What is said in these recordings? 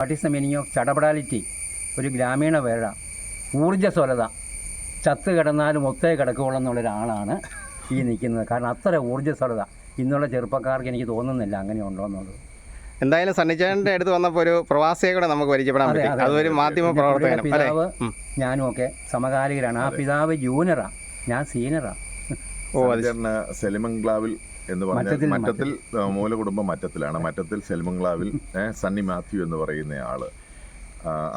What is the meaning of ചടപടാലിറ്റി ഒരു ഗ്രാമീണ വേഴ ഊർജസ്വലത ചത്ത് കിടന്നാലും ഒത്തേ കിടക്കുകയുള്ളൂ എന്നുള്ളൊരാളാണ് ഈ നിൽക്കുന്നത്. കാരണം അത്ര ഊർജസ്വലത ഇന്നുള്ള ചെറുപ്പക്കാർക്ക് എനിക്ക് തോന്നുന്നില്ല അങ്ങനെ ഉണ്ടോ എന്നുള്ളത്. എന്തായാലും സണ്ണിച്ചേട്ടന്റെ അടുത്ത് വന്നപ്പോൾ ഒരു പ്രവാസിയെ കൂടെ നമുക്ക് പരിചയപ്പെടാൻ പറ്റും പറ്റി. അതെ, അതൊരു മാധ്യമ പ്രവർത്തകൻ അല്ലേ പിതാവ് ഞാനും ഒക്കെ സമകാലികരാണ്. ആ പിതാവ് ജൂനിയറാണ് ഞാൻ സീനിയറാ. ഓ അത് സഹചരണ സെലിമംഗ്ലാവിൽ എന്ന് പറഞ്ഞാൽ മറ്റത്തിൽ, മൂലകുടുംബം മറ്റത്തിലാണ്. മറ്റത്തിൽ സെലിമംഗ്ലാവിൽ സണ്ണി മാത്യു എന്ന് പറയുന്ന ആൾ.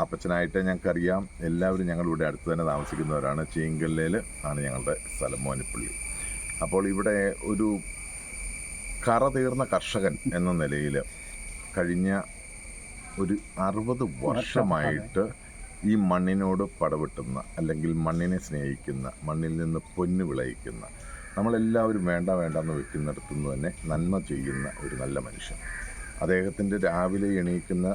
അപ്പച്ചനായിട്ട് ഞങ്ങൾക്കറിയാം എല്ലാവരും ഞങ്ങളിവിടെ അടുത്ത് തന്നെ താമസിക്കുന്നവരാണ്. ചീങ്കല്ലേൽ ആണ് ഞങ്ങളുടെ സ്ഥലം മോനിപ്പള്ളി. അപ്പോൾ ഇവിടെ ഒരു കറ തീർന്ന കർഷകൻ എന്ന നിലയിൽ കഴിഞ്ഞ ഒരു അറുപത് വർഷമായിട്ട് ഈ മണ്ണിനോട് പടവെട്ടുന്ന അല്ലെങ്കിൽ മണ്ണിനെ സ്നേഹിക്കുന്ന മണ്ണിൽ നിന്ന് പൊന്നു വിളയിക്കുന്ന നമ്മളെല്ലാവരും വേണ്ട വേണ്ട എന്ന് വെക്കുന്നിടത്തു നിന്ന് തന്നെ നന്മ ചെയ്യുന്ന ഒരു നല്ല മനുഷ്യൻ. അദ്ദേഹത്തിന്റെ രാവിലെ എണീക്കുന്ന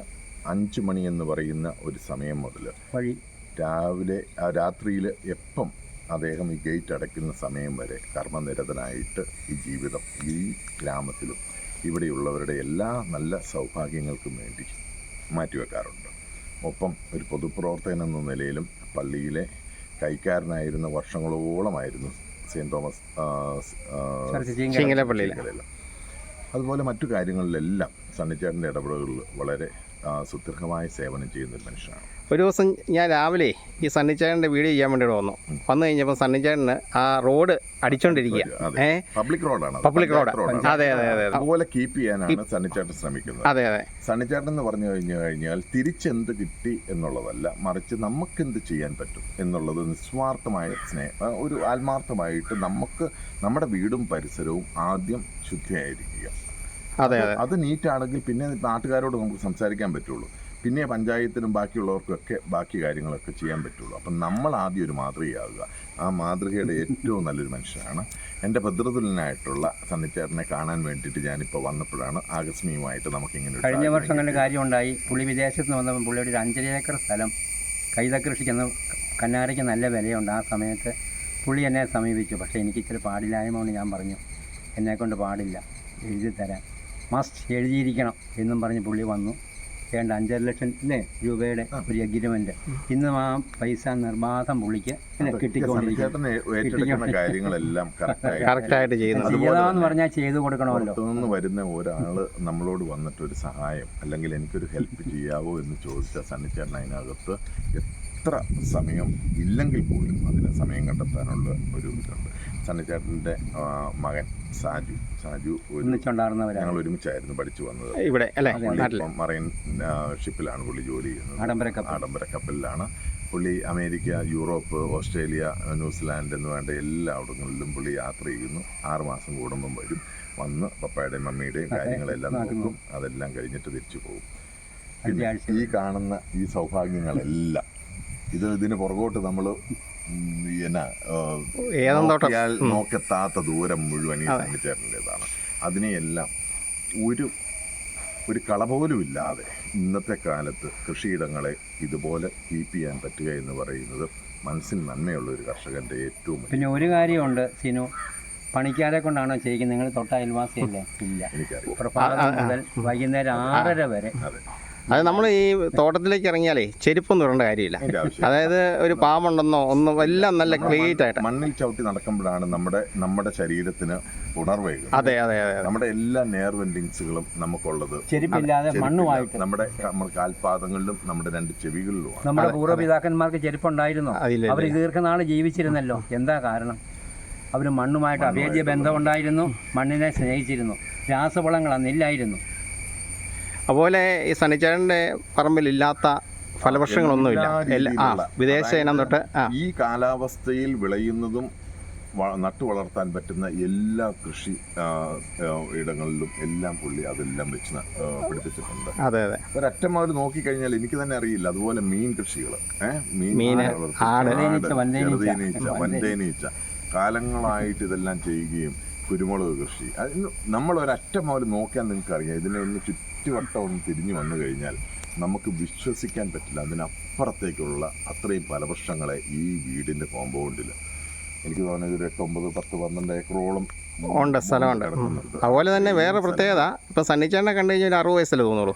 അഞ്ച് മണി എന്ന് പറയുന്ന ഒരു സമയം മുതൽ വഴി. രാവിലെ രാത്രിയിൽ എപ്പം അദ്ദേഹം ഈ ഗേറ്റ് അടയ്ക്കുന്ന സമയം വരെ കർമ്മനിരതനായിട്ട് ഈ ജീവിതം ഈ ഗ്രാമത്തിലും ഇവിടെയുള്ളവരുടെ എല്ലാ നല്ല സൗഭാഗ്യങ്ങൾക്കും വേണ്ടി മാറ്റിവെക്കാറുണ്ട്. ഒപ്പം ഒരു പൊതുപ്രവർത്തകൻ എന്ന നിലയിലും പള്ളിയിലെ കൈക്കാരനായിരുന്ന വർഷങ്ങളോളമായിരുന്നു സെയിന്റ് തോമസ് ചീങ്കലയിൽ. അതുപോലെ മറ്റു കാര്യങ്ങളിലെല്ലാം സണ്ണിച്ചേട്ടന്റെ ഇടപെടലുകളിൽ വളരെ സുദീർഘമായ സേവനം ചെയ്യുന്ന ഒരു മനുഷ്യനാണ്. ഒരു ദിവസം ഞാൻ രാവിലെ ഈ സണ്ണിച്ചേട്ടന്റെ വീഡിയോ ചെയ്യാൻ വേണ്ടി ഇവിടെ വന്നു വന്നു കഴിഞ്ഞപ്പോൾ സണ്ണിച്ചേട്ടന് ആ റോഡ് അടിച്ചോണ്ടിരിക്കുക പബ്ലിക് റോഡാണ്. പബ്ലിക് റോഡ് അതെ അതെ അതെ അതെ. അതുപോലെ കീപ്പ് ചെയ്യാനാണ് സണ്ണിച്ചേട്ടൻ ശ്രമിക്കുന്നത്. അതെ അതെ. സണ്ണിച്ചേട്ടൻ എന്ന് പറഞ്ഞു കഴിഞ്ഞു കഴിഞ്ഞാൽ തിരിച്ചെന്ത് കിട്ടി എന്നുള്ളതല്ല മറിച്ച് നമുക്ക് എന്ത് ചെയ്യാൻ പറ്റും എന്നുള്ളത് നിസ്വാർത്ഥമായ സ്നേഹം ഒരു ആത്മാർത്ഥമായിട്ട് നമുക്ക് നമ്മുടെ വീടും പരിസരവും ആദ്യം ശുദ്ധിയായിരിക്കുക. അതെ അതെ അത്. നീറ്റാണെങ്കിൽ പിന്നെ നാട്ടുകാരോട് നമുക്ക് സംസാരിക്കാൻ പറ്റുള്ളൂ. പിന്നെ പഞ്ചായത്തിനും ബാക്കിയുള്ളവർക്കൊക്കെ ബാക്കി കാര്യങ്ങളൊക്കെ ചെയ്യാൻ പറ്റുള്ളൂ. അപ്പം നമ്മൾ ആദ്യം ഒരു മാതൃകയാവുക ആ മാതൃകയുടെ ഏറ്റവും നല്ലൊരു മനുഷ്യനാണ്. എന്റെ ഭദ്രതുലനായിട്ടുള്ള സണ്ണിച്ചേട്ടനെ കാണാൻ വേണ്ടിയിട്ട് ഞാനിപ്പോൾ വന്നപ്പോഴാണ് ആകസ്മികമായിട്ട് നമുക്കിങ്ങനെ ഇങ്ങനെ കഴിഞ്ഞ വർഷം തന്നെ. കാര്യമുണ്ടായി. പുള്ളി വിദേശത്ത് നിന്ന് വന്നപ്പോൾ പുള്ളിയുടെ ഒരു അഞ്ചര ഏക്കർ സ്ഥലം കൈതകൃഷിക്കെന്ന് കന്നാരയ്ക്ക് നല്ല വിലയുണ്ട്. ആ സമയത്ത് പുള്ളി എന്നെ സമീപിച്ചു. പക്ഷേ എനിക്ക് ഇച്ചിരി പാടില്ലായ്മ കൊണ്ട് ഞാൻ പറഞ്ഞു എന്നെക്കൊണ്ട് പാടില്ല. എഴുതി തരാൻ മസ്റ്റ് എഴുതിയിരിക്കണം എന്നും പറഞ്ഞ് പുള്ളി വന്നു. വേണ്ട അഞ്ചര ലക്ഷം അല്ലേ രൂപയുടെ ഒരു അഗ്രിമെന്റ് ഇന്നും ആ പൈസ നിർബാധം പുള്ളിക്ക് കിട്ടിക്കൊണ്ടിരിക്കും കാര്യങ്ങളെല്ലാം കറക്റ്റായിട്ട് പറഞ്ഞാൽ ചെയ്തു കൊടുക്കണമല്ലോ. വരുന്ന ഒരാൾ നമ്മളോട് വന്നിട്ട് ഒരു സഹായം അല്ലെങ്കിൽ എനിക്കൊരു ഹെൽപ്പ് ചെയ്യാവോ എന്ന് ചോദിച്ച സണ്ണിച്ചേട്ടൻ അതിനകത്ത് എത്ര സമയം ഇല്ലെങ്കിൽ പോലും അതിന് സമയം കണ്ടെത്താനുള്ള ഒരു ഇതുണ്ട്. സണ്ണിച്ചേട്ടന്റെ മകൻ സാജു. സാജു ഞങ്ങൾ ഒരുമിച്ചായിരുന്നു പഠിച്ചു വന്നത്. ഇവിടെ ഇപ്പം മറൈൻ ഷിപ്പിലാണ് പുള്ളി ജോലി ചെയ്യുന്നത്. ആഡംബര കപ്പലിലാണ്. പുള്ളി അമേരിക്ക യൂറോപ്പ് ഓസ്ട്രേലിയ ന്യൂസിലാൻഡ് എന്ന് വേണ്ട എല്ലായിടങ്ങളിലും പുള്ളി യാത്ര ചെയ്യുന്നു. ആറുമാസം കൂടുമ്പം വരും. വന്ന് പപ്പയുടെയും മമ്മിയുടെയും കാര്യങ്ങളെല്ലാം നോക്കും. അതെല്ലാം കഴിഞ്ഞിട്ട് തിരിച്ചു പോകും. ഈ കാണുന്ന ഈ സൗഭാഗ്യങ്ങളെല്ലാം ഇത് ഇതിന് പുറകോട്ട് നമ്മൾ എന്നാ നോക്കിയാൽ നോക്കെത്താത്ത ദൂരം മുഴുവൻ ഈ സണ്ണിച്ചേട്ടന്റെതാണ് അതിനെയെല്ലാം ഒരു ഒരു കള പോലും ഇല്ലാതെ ഇന്നത്തെ കാലത്ത് കൃഷിയിടങ്ങളെ ഇതുപോലെ കീപ്പ് ചെയ്യാൻ പറ്റുക എന്ന് പറയുന്നത് മനസ്സിന് നന്മയുള്ള ഒരു കർഷകന്റെ ഏറ്റവും പിന്നെ ഒരു കാര്യമുണ്ട് സിനു. പണിക്കാരെ കൊണ്ടാണോ ചെയ്യിക്കുന്നത് നിങ്ങൾ തൊട്ട അയൽവാസിയല്ലേ? ഇല്ല. എനിക്കറിയാം പ്രഭാതം മുതൽ വൈകുന്നേരം ആറര വരെ അതെ നമ്മൾ ഈ തോട്ടത്തിലേക്ക് ഇറങ്ങിയാലേ ചെരുപ്പൊന്നും ഇടേണ്ട കാര്യമില്ല. അതായത് ഒരു പാമ്പുണ്ടെന്നോ ഒന്നും എല്ലാം നല്ല ക്ലീറ്റ് ആയിട്ട്. മണ്ണിൽ ചവിട്ടി നടക്കുമ്പോഴാണ് നമ്മുടെ നമ്മുടെ ശരീരത്തിന് ഉണർവേകുന്നത് അതെ അതെ അതെ നമ്മുടെ എല്ലാ നെയർവ് ലിങ്സുകളും നമുക്കുള്ളത് ചെരുപ്പില്ലാതെ മണ്ണുമായിട്ട് നമ്മുടെ നമ്മുടെ കാൽപാദങ്ങളിലും നമ്മുടെ രണ്ട് ചെവികളിലുമാണ്. നമ്മുടെ പൂർവപിതാക്കന്മാർക്ക് ചെരുപ്പുണ്ടായിരുന്നു. അവർ ദീർഘനാൾ ജീവിച്ചിരുന്നല്ലോ. എന്താ കാരണം? അവർ മണ്ണുമായിട്ട് അഭേദ്യ ബന്ധമുണ്ടായിരുന്നു മണ്ണിനെ സ്നേഹിച്ചിരുന്നു. രാസവളങ്ങൾ അന്നില്ലായിരുന്നു അതുപോലെ ഈ സണ്ണിച്ചേട്ടന്റെ പറമ്പിലില്ലാത്ത ഫലവൃക്ഷങ്ങളൊന്നുമില്ല. ആ വിദേശ ഇനം തൊട്ട് ഈ കാലാവസ്ഥയിൽ വിളയുന്നതും നട്ടു വളർത്താൻ പറ്റുന്ന എല്ലാ കൃഷി ഇടങ്ങളിലും എല്ലാം പുള്ളി അതെല്ലാം വെച്ച് പിടിപ്പിച്ചിട്ടുണ്ട്. അതെ അതെ. ഒരറ്റം മുതൽ നോക്കിക്കഴിഞ്ഞാൽ എനിക്ക് തന്നെ അറിയില്ല. അതുപോലെ മീൻ കൃഷികൾ മീൻ. ചെറുതേനീച്ച വൻതേനീച്ച. കാലങ്ങളായിട്ട് ഇതെല്ലാം ചെയ്യുകയും കുരുമുളക് കൃഷി. നമ്മൾ ഒരറ്റം മുതൽ നോക്കിയാൽ നിങ്ങൾക്ക് അറിയാം ഇതിനെ ഒന്ന് ചുറ്റുവട്ടം ഒന്ന് തിരിഞ്ഞു വന്നു കഴിഞ്ഞാൽ നമുക്ക് വിശ്വസിക്കാൻ പറ്റില്ല. അതിനപ്പുറത്തേക്കുള്ള അത്രയും ഫലവൃക്ഷങ്ങളെ ഈ വീടിന്റെ കോമ്പൗണ്ടിൽ എനിക്ക് തോന്നുന്നത് ഒരു എട്ടൊമ്പത് പത്ത് പന്ത്രണ്ട് ഏക്കറോളം ഉണ്ട് സ്ഥലമുണ്ട്. അതുപോലെ തന്നെ വേറെ പ്രത്യേകത ഇപ്പം സണ്ണിച്ചേട്ടനെ കണ്ടു കഴിഞ്ഞാൽ ഒരു അറുപത് വയസ്സല്ലേ തോന്നുള്ളൂ?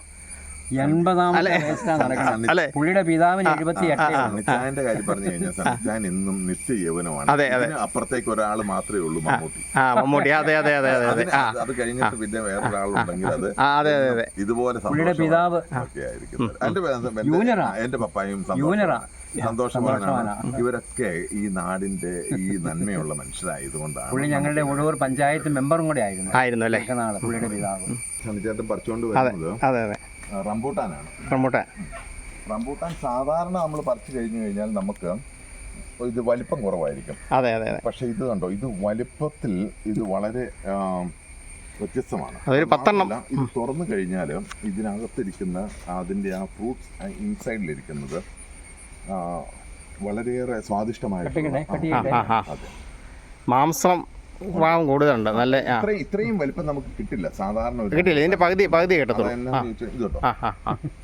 എൺപതാമത്തെ വയസ്സിലാണ് നടക്കുന്നത്. അല്ലേ? പുള്ളിയുടെ പിതാവിന് എഴുപത്തി സണ്ണിച്ചായന്റെ കാര്യം പറഞ്ഞു കഴിഞ്ഞാൽ സണ്ണിച്ചായൻ എന്നും നിത്യ യൗവനമാണ് അതെ, അതെ. അപ്പുറത്തേക്ക് ഒരാൾ മാത്രമേ ഉള്ളൂ മമ്മൂട്ടി. ആ മമ്മൂട്ടി. അതെ അതെ അതെ അതെ അതെ. അത് കഴിഞ്ഞിട്ട് പിന്നെ വേറൊരാളുണ്ടെങ്കിൽ അത് അതെ അതെ അതെ. ഇതുപോലെ പുള്ളിയുടെ സന്തോഷമാണ്. പിതാവ് എന്റെ എന്റെ-. പപ്പായും സന്തോഷമാണ്. ഇവരൊക്കെ ഈ നാടിന്റെ ഈ നന്മയുള്ള മനുഷ്യരായതുകൊണ്ടാണ് പുള്ളി ഞങ്ങളുടെ ഉഴവൂർ പഞ്ചായത്ത് മെമ്പറും കൂടെ ആയിരുന്നു. ആയിരുന്നു അല്ലേ? നാളെ പുള്ളിയുടെ പിതാവ്. പറിച്ചുകൊണ്ട് വരുന്നത്. അതെ. റംബൂട്ടാനാണ്. റംബൂട്ടാൻ. റംബൂട്ടാൻ സാധാരണ നമ്മൾ പറിച്ചു കഴിഞ്ഞു കഴിഞ്ഞാൽ നമുക്ക് ഇത് വലിപ്പം കുറവായിരിക്കും. അതെ അതെ പക്ഷേ ഇത് കണ്ടോ ഇത് വലിപ്പത്തിൽ ഇത് വളരെ വ്യത്യസ്തമാണ്. അതൊരു പത്തെണ്ണം. ഇത് തുറന്നു കഴിഞ്ഞാൽ ഇതിനകത്തിരിക്കുന്ന അതിന്റെ ആ ഫ്രൂട്ട്സ് ഇൻസൈഡിലിരിക്കുന്നത് വളരെയേറെ അതെ. മാംസം ഭാഗം കൂടുതലുണ്ട്. നല്ല ഇത്രയും ഇത്രയും വലിപ്പം നമുക്ക് കിട്ടില്ല. സാധാരണ ഒരു കിട്ടില്ല. ഇതിന്റെ പകുതി പകുതി കിട്ടത്തുള്ളൂ. അതെന്നാന്ന് ചോദിച്ചാൽ ഇത് കേട്ടോ.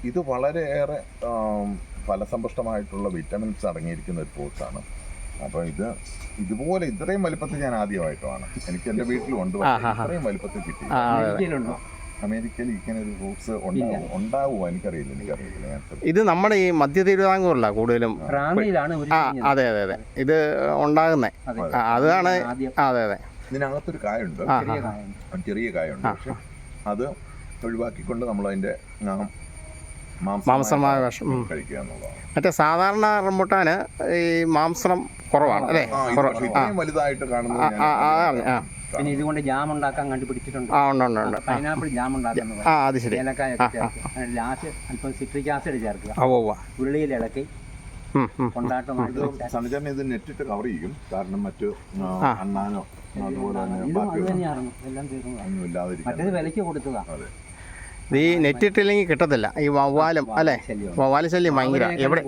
ഇത് വളരെയേറെ ആം, ഫലസമ്പുഷ്ടമായിട്ടുള്ള വിറ്റമിൻസ് അടങ്ങിയിരിക്കുന്ന ഒരു ഫ്രൂട്ട്സ് ആണ് അപ്പോൾ ഇത് ഇതുപോലെ ഇത്രയും വലിപ്പത്തിൽ ഞാൻ ആദ്യമായിട്ടാണ്. എനിക്ക് എന്റെ വീട്ടിലും ഉണ്ട്. പക്ഷേ. ഇത്രയും വലിപ്പത്തിൽ കിട്ടി ആ അതെ അതെ. അമേരിക്കയിലുണ്ടോ അമേരിക്കയിൽ ഇങ്ങനെ ഒരു ഫ്രൂട്ട്സ് ഉണ്ടാവും? ഉണ്ടാവുമോ? എനിക്കറിയില്ല. എനിക്കറിയില്ല. ഇത് നമ്മുടെ ഈ മധ്യ തിരുവിതാംകൂറിലാണ് കൂടുതലും ആ. അതെ. അതെ അതെ ഇത് ഉണ്ടാകുന്നേ. അതാണ് അതെ അതെ. ഇതിനകത്തൊരു കായുണ്ട്. ചെറിയ കായുണ്ട്. പക്ഷെ അത് ഒഴിവാക്കിക്കൊണ്ട് നമ്മൾ അതിന്റെ മാംസമായ ഭക്ഷണം, കഴിക്കുക എന്നുള്ളതാണ്. മറ്റേ സാധാരണ റംബൂട്ടാന് ഈ മാംസം കുറവാണ് അല്ലേ? വലുതായിട്ട് കാണുന്നത് ഞാൻ ആ ആ ആ. പിന്നെ ഇതുകൊണ്ട് ജാം ഉണ്ടാക്കാൻ കണ്ടുപിടിച്ചിട്ടുണ്ട്. ആ ഉണ്ട് ഉണ്ട് ഉണ്ട്. പൈനാപ്പിൾ ജാം ഉണ്ടാക്കുന്നത് ആ അത് ശരി. ഏലക്കായൊക്കെ ലാസ്റ്റ് അല്പം സിട്രിക് ആസിഡ് ചേർക്കുക. ആ ഉവ്വ ഉരുളിയിൽ ഇളക്കി. ഇത് നെറ്റിട്ട് കവർ ചെയ്യും. കാരണം മറ്റ്. അണ്ണാനോ മറ്റേത് വിലയ്ക്ക് കൊടുത്തതാ. ഈ നെറ്റിട്ടില്ലെങ്കിൽ കിട്ടത്തില്ല. ഈ വവ്വാലും അല്ലേ? ശല്യം. വവ്വാൽ ശല്യം ഭയങ്കര. എവിടെ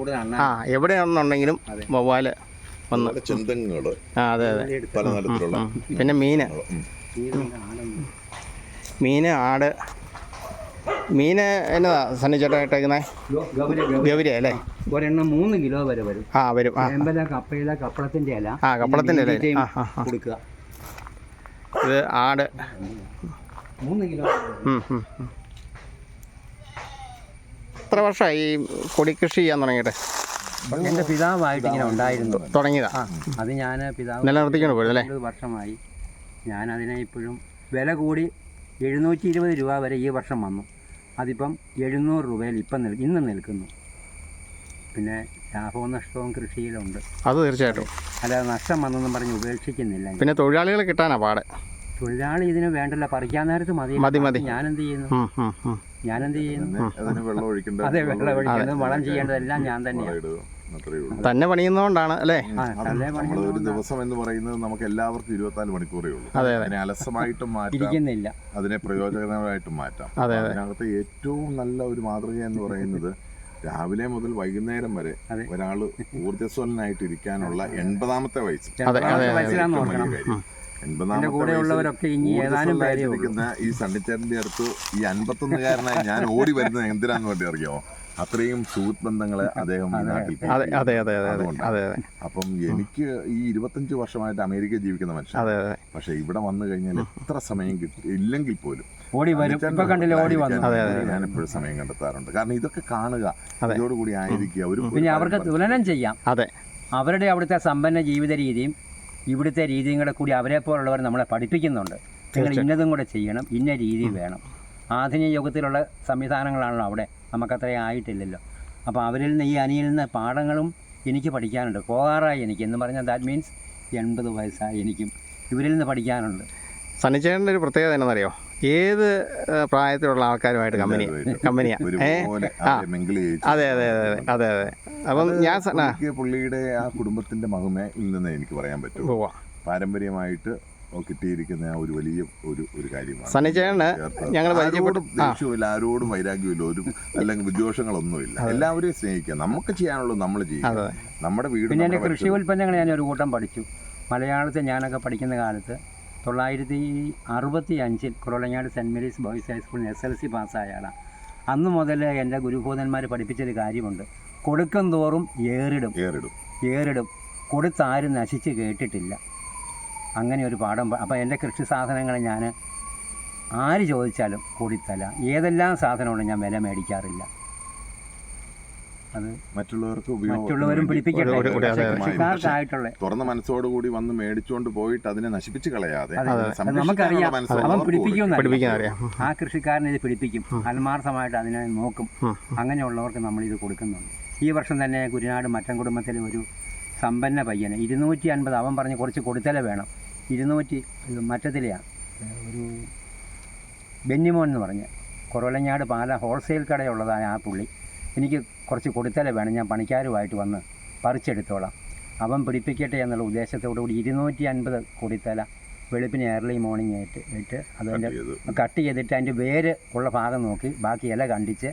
ആ എവിടെയാണെന്നുണ്ടെങ്കിലും വവ്വാൽ വന്ന് ചിന്തങ്ങൾ ആ അതെ അതെ. പല തരത്തിലുള്ള. പിന്നെ മീന്. മീന് ആട്. മീന് എന്നതാ സണ്ണിച്ചേട്ടാ ഇട്ടേക്കുന്നത് ഗൗരി അല്ലേ? ഒരെണ്ണം മൂന്ന് കിലോ വരെ വരും. ആ വരും. അമ്പല ചേമ്പല കപ്പയില കപ്പളത്തിന്റെ ഇല. ആ കപ്പളത്തിന്റെ ഇല. ആ ആ ആ. കൊടുക്കുക. ഇത് ആട്. മൂന്ന് കിലോ. എത്ര വർഷമായി കൊടിക്കൃഷി ചെയ്യാൻ തുടങ്ങിയിട്ട്? എന്റെ പിതാവായിട്ട് ഇങ്ങനെ ഉണ്ടായിരുന്നു. തുടങ്ങിയതാ. ആ അത് ഞാൻ പിതാവ് നിലനിർത്തിക്കൊണ്ട് പോയത് അല്ലേ ഇരുപത് വർഷമായി. ഞാൻ അതിനെ ഇപ്പോഴും വില കൂടി എഴുന്നൂറ്റി ഇരുപത് രൂപ വരെ ഈ വർഷം വന്നു. അതിപ്പം എഴുന്നൂറ് രൂപയിൽ ഇപ്പം നിൽ ഇന്ന് നിൽക്കുന്നു. പിന്നെ ലാഭവും നഷ്ടവും കൃഷിയിലുണ്ട്. അത് തീർച്ചയായിട്ടും. അല്ലാതെ നഷ്ടം വന്നെന്നും പറഞ്ഞ് ഉപേക്ഷിക്കുന്നില്ല ഞാൻ. പിന്നെ തൊഴിലാളികളെ കിട്ടാനാ പാട്. തൊഴിലാളി ഇതിന് വേണ്ടല്ല പറിക്കാൻ നേരത്ത് മതി. മതി, മതി. ഞാനെന്ത് ചെയ്യുന്നു? ഉം, ഉം, ഉം. ഞാനെന്ത് ചെയ്യുന്നു? അതിന് വെള്ളം ഒഴിക്കേണ്ട അതെ വെള്ളം ഒഴിക്കുന്നത് വളം ചെയ്യേണ്ടതെല്ലാം ഞാൻ തന്നെയാണ് ഇടുക. തന്നെ പണിയുന്നതുകൊണ്ടാണ് അല്ലേ? നമ്മൾ ഒരു ദിവസം എന്ന് പറയുന്നത് നമുക്ക് എല്ലാവർക്കും ഇരുപത്തിനാല് മണിക്കൂറേ ഉള്ളൂ. അതെ, അതെ. അതിനെ അലസമായിട്ടും മാറ്റാം. അതിനെ പ്രയോജനകരമായിട്ടും മാറ്റാം. അതെ, അതെ. അതിനകത്ത് ഏറ്റവും നല്ല ഒരു മാതൃക എന്ന് പറയുന്നത് രാവിലെ മുതൽ വൈകുന്നേരം വരെ ഒരാൾ ഒരാൾ ഊർജസ്വലനായിട്ട് ഇരിക്കാനുള്ള എൺപതാമത്തെ വയസ്സ്. കൂടെയുള്ളവരൊക്കെ ഇനി ഏതാനും പേരേ ഈ സണ്ണിച്ചേട്ടന്റെ അടുത്ത് ഈ അൻപത്തൊന്നുകാരനായി ഞാൻ ഓടി വരുന്നത് എന്തിനാന്ന് വേണ്ടി അറിയാമോ അത്രയും സുഹൃത്ത് ബന്ധങ്ങളെ അദ്ദേഹം ഈ നാട്ടിൽ അതെ അതെ അതെ അതെ അതെ അപ്പം എനിക്ക് ഈ ഇരുപത്തഞ്ച് വർഷമായിട്ട് അമേരിക്കയിൽ ജീവിക്കുന്ന മനുഷ്യൻ. അതെ അതെ. പക്ഷെ ഇവിടെ വന്നു കഴിഞ്ഞാൽ എത്ര സമയം കിട്ടി ഇല്ലെങ്കിൽ പോലും. ഓടി വരും. ഇപ്പൊ കണ്ടില്ല ഓടി വന്നു. ഞാൻ എപ്പോഴും സമയം കണ്ടെത്താറുണ്ട്. കാരണം ഇതൊക്കെ കാണുക. ഇതോടുകൂടി ആയിരിക്കുക. ഒരു പിന്നെ അവർക്ക് തുലനം ചെയ്യാം. അതെ. അവരുടെ അവിടുത്തെ സമ്പന്ന ജീവിത രീതിയും ഇവിടുത്തെ രീതിയും കൂടെ കൂടി അവരെ പോലുള്ളവർ നമ്മളെ പഠിപ്പിക്കുന്നുണ്ട്. നിങ്ങൾ ഇന്നതും കൂടെ ചെയ്യണം. ഇന്ന രീതി വേണം. ആധുനിക യുഗത്തിലുള്ള സംവിധാനങ്ങളാണല്ലോ അവിടെ. നമുക്കത്രയും ആയിട്ടില്ലല്ലോ. അപ്പോൾ അവരിൽ നിന്ന് ഈ അനിയിൽ നിന്ന് പാഠങ്ങളും എനിക്ക് പഠിക്കാനുണ്ട്. പോകാറായി എനിക്ക്. എന്ന് പറഞ്ഞാൽ ദാറ്റ് മീൻസ് എൺപത് വയസ്സായി എനിക്കും. ഇവരിൽ നിന്ന് പഠിക്കാനുണ്ട്. സണ്ണിച്ചേട്ടന്റെ ഒരു പ്രത്യേകത എന്നറിയോ ഏത് പ്രായത്തിലുള്ള ആൾക്കാരുമായിട്ട് കമ്പനി എല്ലാവരുമായിട്ടും. കമ്പനിയാ? ഏ? ഒരുപോലെ ആ. മിങ്കിൾ ചെയ്യിച്ച് അതെ അതെ അതെ അതെ അതെ അതെ. അപ്പം ഞാൻ പുള്ളിയുടെ ആ കുടുംബത്തിന്റെ മഹിമയിൽ നിന്ന് എനിക്ക് പറയാൻ പറ്റും. പാരമ്പര്യമായിട്ട് കിട്ടിയിരിക്കുന്ന ആ ഒരു വലിയ ഒരു ഒരു കാര്യമാണ്. ചേർത്ത് ഞങ്ങൾ ആരോടും ദേഷ്യമില്ല ആരോടും വൈരാഗ്യമില്ല ഒരു അല്ലെങ്കിൽ വിദ്വേഷങ്ങളൊന്നുമില്ല എല്ലാവരെയും സ്നേഹിക്കുക. നമുക്ക് ചെയ്യാനുള്ളത് നമ്മൾ ചെയ്യുക. നമ്മുടെ വീട് പിന്നെ എന്റെ കൃഷി ഉൽപ്പന്നങ്ങൾ ഞാൻ ഒരു കൂട്ടം പഠിച്ചു. മലയാളത്തിൽ ഞാനൊക്കെ പഠിക്കുന്ന കാലത്ത് തൊള്ളായിരത്തി അറുപത്തി അഞ്ചിൽ കുറവലങ്ങാട് സെന്റ് മേരീസ് ബോയ്സ് ഹൈസ്കൂളിൽ എസ് എൽ സി പാസ്സായ ആളാണ്. അന്ന് മുതൽ എന്റെ ഗുരുഭൂതന്മാർ പഠിപ്പിച്ചൊരു കാര്യമുണ്ട്. കൊടുക്കും തോറും ഏറിടും. ഏറിടും. ഏറിടും. കൊടുത്താരും നശിച്ച് കേട്ടിട്ടില്ല. അങ്ങനെ ഒരു പാഠം അപ്പോൾ എന്റെ കൃഷി സാധനങ്ങൾ ഞാൻ ആര് ചോദിച്ചാലും കൂടിത്തല. ഏതെല്ലാം സാധനങ്ങളും ഞാൻ വില മേടിക്കാറില്ല. അത് മറ്റുള്ളവർക്ക് മറ്റുള്ളവരും പിടിപ്പിക്കട്ടെ തുറന്ന മനസ്സോടുകൂടി വന്ന് മേടിച്ചുകൊണ്ട് പോയിട്ട് അതിനെ നശിപ്പിച്ചു കളയാതെ നമുക്കറിയാം. പിടിപ്പിക്കും അവൻ അറിയാം. ആ കൃഷിക്കാരൻ ഇത് പിടിപ്പിക്കും. ആത്മാർത്ഥമായിട്ട് അതിനെ നോക്കും. അങ്ങനെയുള്ളവർക്ക് നമ്മൾ ഇത് കൊടുക്കുന്നുണ്ട്. ഈ വർഷം തന്നെ കുരുനാട് മറ്റം കുടുംബത്തിലെ ഒരു സമ്പന്ന പയ്യന് ഇരുന്നൂറ്റി അൻപത് അവൻ പറഞ്ഞ് കുറച്ച് കൊടുത്തലേ വേണം. ഇരുന്നൂറ്റി മറ്റത്തിലെയാണ് ഒരു ബെന്നിമോൻ എന്ന് പറഞ്ഞ് കുറവലഞ്ഞാട് പാല ഹോൾസെയിൽ കടയുള്ളതാണ് ആ പുള്ളി. എനിക്ക് കുറച്ച് കൊടുത്തല വേണം. ഞാൻ പണിക്കാരുമായിട്ട് വന്ന് പറിച്ചെടുത്തോളാം. അവൻ പിടിപ്പിക്കട്ടെ എന്നുള്ള ഉദ്ദേശത്തോടു കൂടി ഇരുന്നൂറ്റി അൻപത് കൊടുത്തല വെളുപ്പിന് ഏർലി മോർണിംഗ് ആയിട്ട് ഇട്ട് അതിന്റെ കട്ട് ചെയ്തിട്ട് അതിന്റെ വേര് ഉള്ള ഭാഗം നോക്കി ബാക്കി ഇല കണ്ടിച്ച്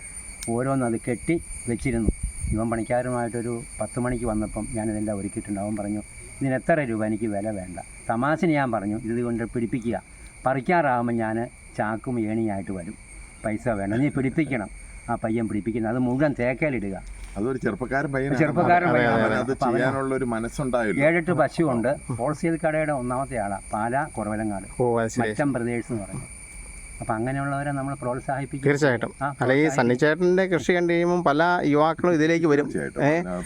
ഓരോന്ന് അത് കെട്ടി വെച്ചിരുന്നു. ഇവൻ പണിക്കാരുമായിട്ടൊരു പത്ത് മണിക്ക് വന്നപ്പം ഞാനിതെല്ലാം ഒരുക്കിയിട്ടുണ്ട്. അവൻ പറഞ്ഞു ഇതിന് എത്ര രൂപ എനിക്ക് വില വേണ്ട. തമാശന് ഞാൻ പറഞ്ഞു ഇത് കൊണ്ട് പിടിപ്പിക്കുക. പറിക്കാറാകുമ്പോൾ ഞാൻ ചാക്കും ഏണിയായിട്ട് വരും. പൈസ വേണം നീ പിടിപ്പിക്കണം. ആ പയ്യൻ പിടിപ്പിക്കുന്നത് അത് മുഴുവൻ തേക്കയിലിടുക അതൊരു ചെറുപ്പക്കാരൻ പയ്യൻ ചെറുപ്പക്കാരൻ ചെയ്യാനുള്ള ഒരു മനസ്സുണ്ടായില്ല. ഏഴെട്ട് പശുവുണ്ട്. ഹോൾസെയിൽ കടയുടെ ഒന്നാമത്തെ ആളാണ് പാല കുറവലങ്ങാട്. മറ്റം പ്രദേശ് എന്ന് പറഞ്ഞു അപ്പം അങ്ങനെയുള്ളവരെ നമ്മൾ പ്രോത്സാഹിപ്പിക്കും. തീർച്ചയായിട്ടും. അല്ല ഈ സണ്ണിച്ചേട്ടന്റെ കൃഷി കണ്ടു കഴിയുമ്പോൾ പല യുവാക്കളും ഇതിലേക്ക് വരും.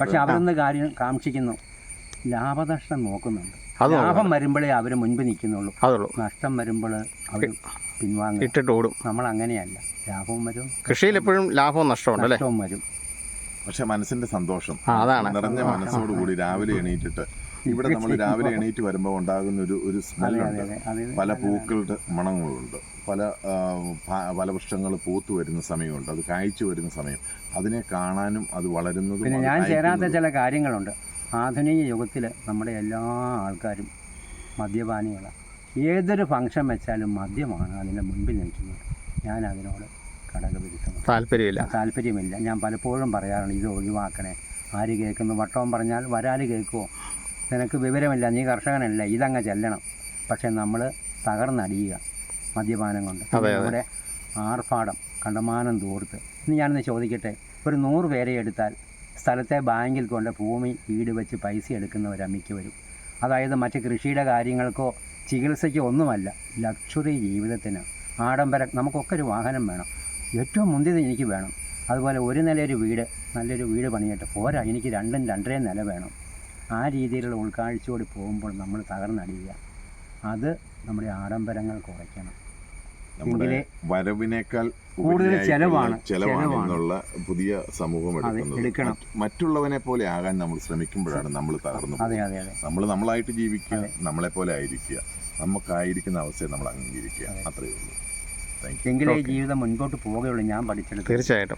പക്ഷെ അവരൊന്ന് കാര്യം കാക്ഷിക്കുന്നു. ലാഭനഷ്ടം നോക്കുന്നുണ്ട്. ലാഭം വരുമ്പോഴേ അവർ മുൻപ് നിൽക്കുന്നുള്ളൂ. അതുള്ളൂ. നഷ്ടം വരുമ്പോൾ അവർ പിൻവാങ്ങും ഇട്ടിട്ട് ഓടും. നമ്മൾ അങ്ങനെയല്ല ലാഭവും വരും കൃഷിയിൽ എപ്പോഴും ലാഭവും നഷ്ടവും നഷ്ടവും വരും. പക്ഷെ മനസ്സിന്റെ സന്തോഷം. അതാണ്. നിറഞ്ഞ മനസ്സോട് കൂടി രാവിലെ എണീറ്റിട്ട്. ഇവിടെ നമ്മൾ രാവിലെ എണീറ്റ് വരുമ്പോൾ ഉണ്ടാകുന്ന ഒരു ഒരു സ്മെല്ലുണ്ട്. പല പൂക്കളുടെ മണങ്ങളുണ്ട്. പല പല വൃക്ഷങ്ങൾ പൂത്തു വരുന്ന സമയമുണ്ട്. അത് കായ്ച്ചു വരുന്ന സമയം. അതിനെ കാണാനും അത് വളരുന്നതും പിന്നെ ഞാൻ ചേരാത്ത ചില കാര്യങ്ങളുണ്ട്. ആധുനിക യുഗത്തിൽ നമ്മുടെ എല്ലാ ആൾക്കാരും മദ്യപാനികളാണ് ഏതൊരു ഫംഗ്ഷൻ വെച്ചാലും മദ്യമാണ് അതിന്റെ മുൻപിൽ നിൽക്കുന്നത്. ഞാൻ അതിനോട് കടകവിരുദ്ധമാണ് താല്പര്യമില്ല. താല്പര്യമില്ല. ഞാൻ പലപ്പോഴും പറയാറുണ്ട് ഇത് ഒഴിവാക്കണേ. ആര് കേൾക്കുന്നു? വട്ടവും പറഞ്ഞാൽ വരാൽ കേൾക്കുമോ നിനക്ക് വിവരമില്ല നീ കർഷകനല്ല ഇതങ്ങ് ചെല്ലണം. പക്ഷേ നമ്മൾ തകർന്നടിയുക മദ്യപാനം കൊണ്ട്. നമ്മുടെ ആർഭാടം കണ്ടമാനം തോർത്ത്. ഇനി ഞാനൊന്ന് ചോദിക്കട്ടെ ഒരു നൂറ് പേരെ എടുത്താൽ സ്ഥലത്തെ ബാങ്കിൽ കൊണ്ട് ഭൂമി വീട് വെച്ച് പൈസ എടുക്കുന്നവരാ മിക്കവരും അതായത് മറ്റ് കൃഷിയുടെ കാര്യങ്ങൾക്കോ ചികിത്സയ്ക്കോ ഒന്നുമല്ല ലക്ഷറി ജീവിതത്തിന് ആഡംബരം നമുക്കൊക്കെ ഒരു വാഹനം വേണം. ഏറ്റവും മുന്തിയത് എനിക്ക് വേണം. അതുപോലെ ഒരു നില ഒരു വീട് നല്ലൊരു വീട് പണിയട്ടെ. പോരാ എനിക്ക് രണ്ടും രണ്ടര നില വേണം. ആ രീതിയിലുള്ള ഉൾക്കാഴ്ചയോട് പോകുമ്പോൾ നമ്മൾ തകർന്നടിയുക. അത് നമ്മുടെ ആഡംബരങ്ങൾ കുറയ്ക്കണം. നമ്മുടെ വരവിനേക്കാൾ കൂടുതൽ ചെലവാണ്. ചെലവാണെന്നുള്ള ചെലവാണ്. പുതിയ സമൂഹം എടുക്കുന്നത്. മറ്റുള്ളവനെ പോലെ ആകാൻ നമ്മൾ ശ്രമിക്കുമ്പോഴാണ് നമ്മൾ തകർന്നു നമ്മൾ നമ്മളായിട്ട് ജീവിക്കുക നമ്മളെ പോലെ ആയിരിക്കുക. നമുക്കായിരിക്കുന്ന അവസ്ഥയെ നമ്മൾ അംഗീകരിക്കുക. അത്രയേ ഉള്ളൂ. എങ്കിലേ ഈ ജീവിതം മുൻപോട്ട് പോവുകയുള്ളൂ. ഞാൻ പഠിച്ചത് തീർച്ചയായിട്ടും.